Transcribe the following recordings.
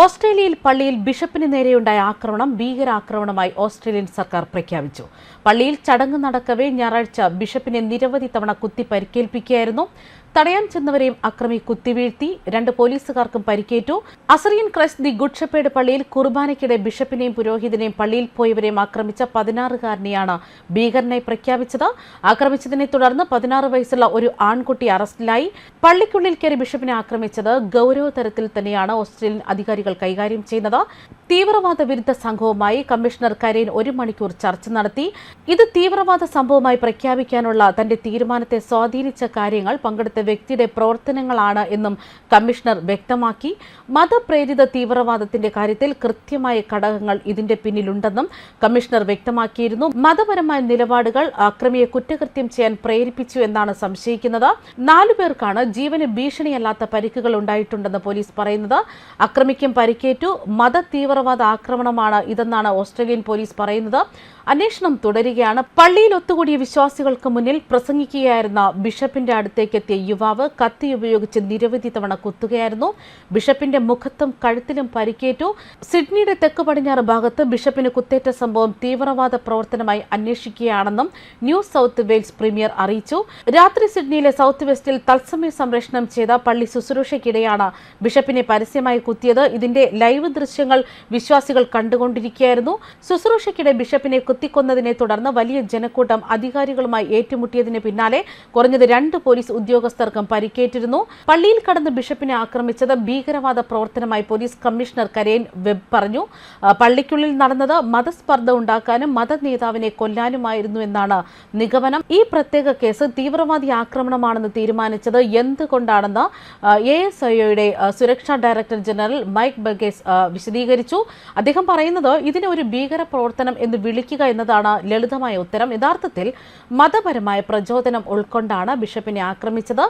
ഓസ്ട്രേലിയയിൽ പള്ളിയിൽ ബിഷപ്പിന് നേരെയുണ്ടായ ആക്രമണം ഭീകരാക്രമണമായി ഓസ്ട്രേലിയൻ സർക്കാർ പ്രഖ്യാപിച്ചു. പള്ളിയിൽ ചടങ്ങ് നടക്കവേ ഞായറാഴ്ച ബിഷപ്പിനെ നിരവധി തവണ കുത്തി പരിക്കേൽപ്പിക്കുകയായിരുന്നു തടയാൻ ചെന്നവരെയും അക്രമി കുത്തിവീഴ്ത്തി രണ്ട് പോലീസുകാർക്കും പരിക്കേറ്റു. Assyrian Christ the good shepherd പള്ളിയിൽ കുർബാനയ്ക്കിടെ ബിഷപ്പിനെയും പുരോഹിതനെയും പള്ളിയിൽ പോയവരെയും ആക്രമിച്ച പതിനാറുകാരനെയാണ് ഭീകരനായി പ്രഖ്യാപിച്ചത്. ആക്രമിച്ചതിനെ തുടർന്ന് പതിനാറ് വയസ്സുള്ള ഒരു ആൺകുട്ടി അറസ്റ്റിലായി. പള്ളിക്കുള്ളിൽ കയറി ബിഷപ്പിനെ ആക്രമിച്ചത് ഗൌരവതരത്തിൽ തന്നെയാണ്. ഓസ്ട്രേലിയൻ അധികാരികൾ കൈകാര്യം ചെയ്യുന്നത്. തീവ്രവാദ വിരുദ്ധ സംഘവുമായി കമ്മീഷണർ കരീൻ ഒരു മണിക്കൂർ ചർച്ച നടത്തി. ഇത് തീവ്രവാദ സംഭവമായി പ്രഖ്യാപിക്കാനുള്ള തന്റെ തീരുമാനത്തെ സ്വാധീനിച്ച കാര്യങ്ങൾ പങ്കെടുത്ത വ്യക്തിയുടെ പ്രവർത്തനങ്ങളാണ് എന്നും കമ്മീഷണർ വ്യക്തമാക്കി. മതപ്രേരിത തീവ്രവാദത്തിന്റെ കാര്യത്തിൽ കൃത്യമായ ഘടകങ്ങൾ ഇതിന്റെ പിന്നിലുണ്ടെന്നും കമ്മീഷണർ വ്യക്തമാക്കിയിരുന്നു. മതപരമായ നിലപാടുകൾ അക്രമിയെ കുറ്റകൃത്യം ചെയ്യാൻ പ്രേരിപ്പിച്ചു എന്നാണ് സംശയിക്കുന്നത്. നാലു പേർക്കാണ് ജീവന് ഭീഷണിയല്ലാത്ത പരിക്കുകൾ ഉണ്ടായിട്ടുണ്ടെന്ന് പോലീസ് പറയുന്നത്. അക്രമിക്കും പരിക്കേറ്റു. മത തീവ്രവാദ ആക്രമണമാണ് ഇതെന്നാണ് ഓസ്ട്രേലിയൻ പോലീസ് പറയുന്നത്. അന്വേഷണം തുടരുകയാണ്. പള്ളിയിൽ ഒത്തുകൂടിയ വിശ്വാസികൾക്ക് മുന്നിൽ പ്രസംഗിക്കുകയായിരുന്ന ബിഷപ്പിന്റെ അടുത്തേക്ക് എത്തിയ യുവാവ് കത്തി ഉപയോഗിച്ച് നിരവധി തവണ കുത്തുകയായിരുന്നു. ബിഷപ്പിന്റെ മുഖത്തും കഴുത്തിലും പരിക്കേറ്റു. സിഡ്നിയുടെ തെക്ക് പടിഞ്ഞാറ് ഭാഗത്ത് ബിഷപ്പിന് കുത്തേറ്റ സംഭവം തീവ്രവാദ പ്രവർത്തനമായി അന്വേഷിക്കുകയാണെന്നും ന്യൂ സൗത്ത് വെയിൽസ് പ്രീമിയർ അറിയിച്ചു. രാത്രി സിഡ്നിയിലെ സൗത്ത് വെസ്റ്റിൽ തത്സമയ സംപ്രേഷണം ചെയ്ത പള്ളി ശുശ്രൂഷയ്ക്കിടെയാണ് ബിഷപ്പിനെ പരസ്യമായി കുത്തിയത്. ഇതിന്റെ ലൈവ് ദൃശ്യങ്ങൾ വിശ്വാസികൾ കണ്ടുകൊണ്ടിരിക്കുകയായിരുന്നു. ശുശ്രൂഷയ്ക്കിടെ ബിഷപ്പിനെ കുത്തിക്കൊന്നതിനെ തുടർന്ന് വലിയ ജനക്കൂട്ടം അധികാരികളുമായി ഏറ്റുമുട്ടിയതിന് പിന്നാലെ കുറഞ്ഞത് രണ്ട് പോലീസ് ഉദ്യോഗസ്ഥർക്കും പരിക്കേറ്റിരുന്നു. പള്ളിയിൽ കടന്ന് ബിഷപ്പിനെ ആക്രമിച്ചത് ഭീകരവാദ പ്രവർത്തനമായി പോലീസ് കമ്മീഷണർ കരേൻ വെബ് പറഞ്ഞു. പള്ളിക്കുള്ളിൽ നടന്നത് മതസ്പർദ്ധ ഉണ്ടാക്കാനും മത നേതാവിനെ കൊല്ലാനുമായിരുന്നു എന്നാണ് നിഗമനം. ഈ പ്രത്യേക കേസ് തീവ്രവാദി ആക്രമണമാണെന്ന് തീരുമാനിച്ചത് എന്തുകൊണ്ടാണെന്ന് എ എസ് ഐയുടെ സുരക്ഷാ ഡയറക്ടർ ജനറൽ മൈക്ക് ബഗേസ് വിശദീകരിച്ചു. അദ്ദേഹം പറയുന്നത് ഇതിനെ ഒരു ഭീകര പ്രവർത്തനം എന്ന് വിളിക്കുക എന്നതാണ് ലളിതമായ ഉത്തരം. യഥാർത്ഥത്തിൽ മതപരമായ പ്രചോദനം ഉൾക്കൊണ്ടാണ് ബിഷപ്പിനെ ആക്രമിച്ചത്.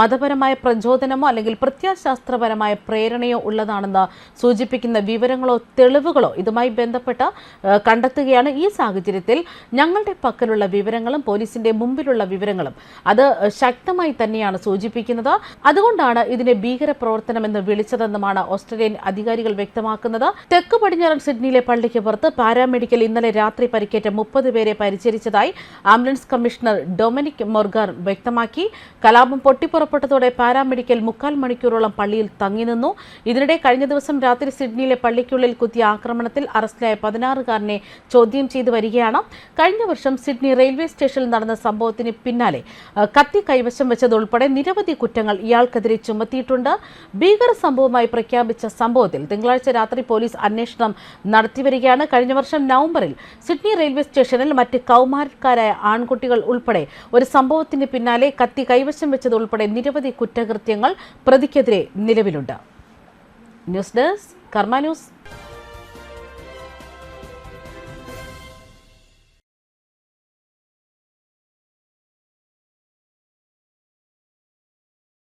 മതപരമായ പ്രചോദനമോ അല്ലെങ്കിൽ പ്രത്യാശാസ്ത്രപരമായ പ്രേരണയോ ഉള്ളതാണെന്ന് സൂചിപ്പിക്കുന്ന വിവരങ്ങളോ തെളിവുകളോ ഇതുമായി ബന്ധപ്പെട്ട് കണ്ടെത്തുകയാണ് ഈ സാഹചര്യത്തിൽ ഞങ്ങളുടെ പക്കലുള്ള വിവരങ്ങളും പോലീസിന്റെ മുമ്പിലുള്ള വിവരങ്ങളും. അത് ശക്തമായി തന്നെയാണ് സൂചിപ്പിക്കുന്നത്. അതുകൊണ്ടാണ് ഇതിനെ ഭീകര പ്രവർത്തനം എന്ന് വിളിച്ചതെന്നുമാണ് ഓസ്ട്രേലിയൻ അധികാരികൾ വ്യക്തമാക്കുന്നത്. തെക്ക് പടിഞ്ഞാറൻ സിഡ്നിയിലെ പള്ളിക്ക് പുറത്ത് പാരാമെഡിക്കൽ ഇന്നലെ രാത്രി പരിക്കേറ്റ മുപ്പത് പേരെ പരിചരിച്ചതായി ആംബുലൻസ് കമ്മീഷണർ ഡൊമിനിക് മൊർഗാർ വ്യക്തമാക്കി. കലാപം പൊട്ടിപ്പുറപ്പെട്ടതോടെ പാരാമെഡിക്കൽ മുക്കാൽ മണിക്കൂറോളം പള്ളിയിൽ തങ്ങി നിന്നു. ഇതിനിടെ കഴിഞ്ഞ ദിവസം രാത്രി സിഡ്നിയിലെ പള്ളിക്കുള്ളിൽ കുത്തിയ ആക്രമണത്തിൽ അറസ്റ്റിലായ പതിനാറുകാരനെ ചോദ്യം ചെയ്തു വരികയാണ്. കഴിഞ്ഞ വർഷം സിഡ്നി റെയിൽവേ സ്റ്റേഷനിൽ നടന്ന സംഭവത്തിന് പിന്നാലെ കത്തി കൈവശം വെച്ചതുൾപ്പെടെ നിരവധി കുറ്റങ്ങൾ ഇയാൾക്കെതിരെ ചുമത്തിയിട്ടുണ്ട്. ഭീകര സംഭവമായി പ്രഖ്യാപിച്ച സംഭവത്തിൽ തിങ്കളാഴ്ച രാത്രി പോലീസ് അന്വേഷണം നടത്തിവരികയാണ്. കഴിഞ്ഞ വർഷം നവംബറിൽ സിഡ്നി റെയിൽവേ സ്റ്റേഷനിൽ മറ്റ് കൗമാരക്കാരായ ആൺകുട്ടികൾ ഉൾപ്പെടെ ഒരു സംഭവത്തിന് പിന്നാലെ കത്തി കൈവശം വെച്ചത് ഉൾപ്പെടെ നിരവധി കുറ്റകൃത്യങ്ങൾ പ്രതിക്കെതിരെ നിലവിലുണ്ട്. News desk Karma news.